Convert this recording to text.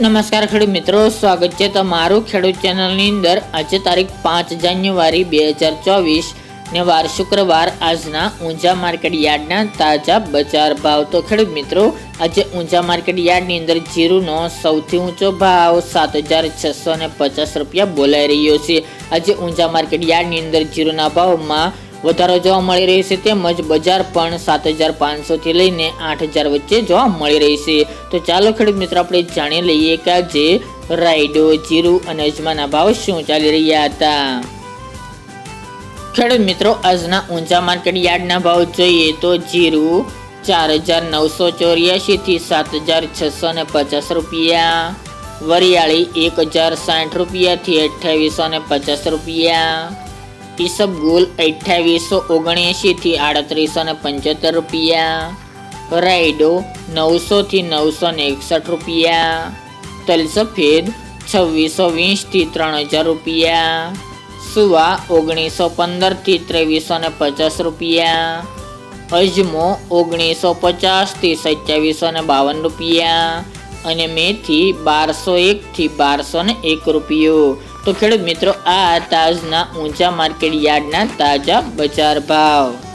નમસ્કાર ખેડૂત મિત્રો, સ્વાગત છે તમારું ખેડૂત ચેનલની અંદર. આજે તારીખ પાંચ જાન્યુઆરી બે હજાર ચોવીસ ને વાર શુક્રવાર. આજના ઊંઝા માર્કેટ યાર્ડના તાજા બજાર ભાવ. તો ખેડૂત મિત્રો, આજે ઊંઝા માર્કેટ યાર્ડની અંદર જીરુનો સૌથી ઊંચો ભાવ સાત હજાર છસો ને પચાસ રૂપિયા બોલાઈ રહ્યો છે. આજે ઊંઝા માર્કેટ યાર્ડની અંદર જીરુના ભાવમાં વધારો જોવા મળી રહી છે તેમજ બજાર પણ સાત હજાર પાંચસોથી લઈને આઠ હજાર વચ્ચે જોવા મળી રહી છે. તો ચાલો ખેડૂત મિત્રો, આપણે જાણી લઈએ કે આજે રાયડો, જીરું અને અજમાના ભાવ શું ચાલી રહ્યા હતા. ખેડૂત મિત્રો, આજના ઊંચા માર્કેટ યાર્ડના ભાવ જોઈએ તો જીરું ચાર હજાર નવસો ચોર્યાસી થી સાત હજાર છસો ને પચાસ રૂપિયા. વરિયાળી એક હજાર સાઠ રૂપિયાથી અઠ્યાવીસો ને પચાસ રૂપિયા. ઈસબગુલ અઠ્યાવીસો ઓગણએંશી થી આડત્રીસો ને પંચોતેર રૂપિયા. રાયડો નવસો થી નવસો ને એકસઠ રૂપિયા. તલસફેદ છવ્વીસો વીસથી ત્રણ હજાર રૂપિયા. સુવા ઓગણીસો પંદરથી ત્રેવીસો ને પચાસ રૂપિયા. અજમો ઓગણીસો પચાસથી સત્યાવીસો ને બાવન રૂપિયા. અને મેથી બારસો એક થી બારસો ને એક રૂપિયો. તો ખેડૂત મિત્રો, આ તાજના ઊંચા માર્કેટ યાર્ડના તાજા બજાર ભાવ.